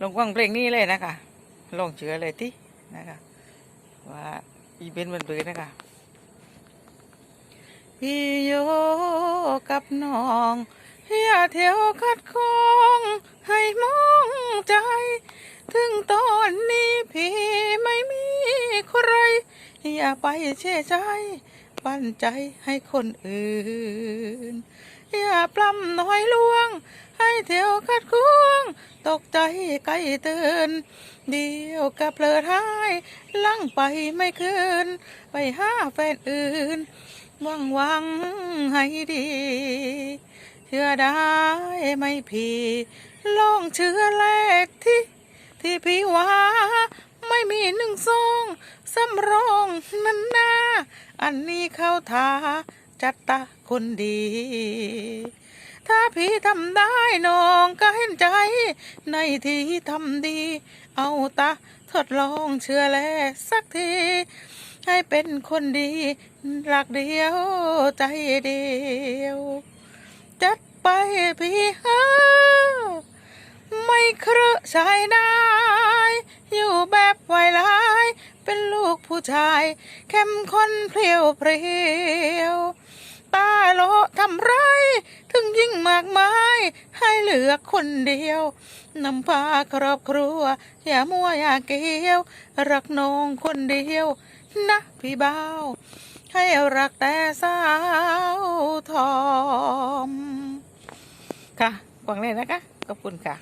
ลงฟังเพลงนี้เลยนะคะลองเชื่อเลยที่นะคะว่าอีเบนมันเบือนะคะพี่โยกับน้องอย่าเที่ยวคัดคองให้มองใจ ถึงตอนนี้พี่ไม่มีใคร อย่าไปเชื่อใจปั้นใจให้คนอื่น อย่าปล้ำน้อยลวง ให้เที่ยวคัดควง ตกใจใกล้เตือนเดียวกับเพลอท้ายลั่งไปไม่คืน ไปหาแฟนอื่นหวังหวังให้ดี เชื่อได้ไหมพี่ลองเชื่อแรกที่ ที่พี่ว่าไม่มีหนึ่งซองสำรองนั่นนาอันนี้เข้าทาจัดตาคนดี ถ้าพี่ทำได้น้องก็เห็นใจ ในที่ทำดี เอาตาทดลองเชื่อแลสักที ให้เป็นคนดีรักเดียวใจเดียว จัดไปพี่เฮอไม่เครือชายนาย อยู่แบบไวลาย เป็นลูกผู้ชาย เข้มข้นเพรียวเพรียวตาโลทำไร ถึงยิ่งมากมาย ให้ เหลือคนเดียวนำพาครอบครัว อย่ามัวอย่าเกี้ยว รักน้องคนเดียว นะพี่บ่าว ให้รักแต่สาวทอม ค่ะหวังเลยนะคะ ขอบคุณค่ะ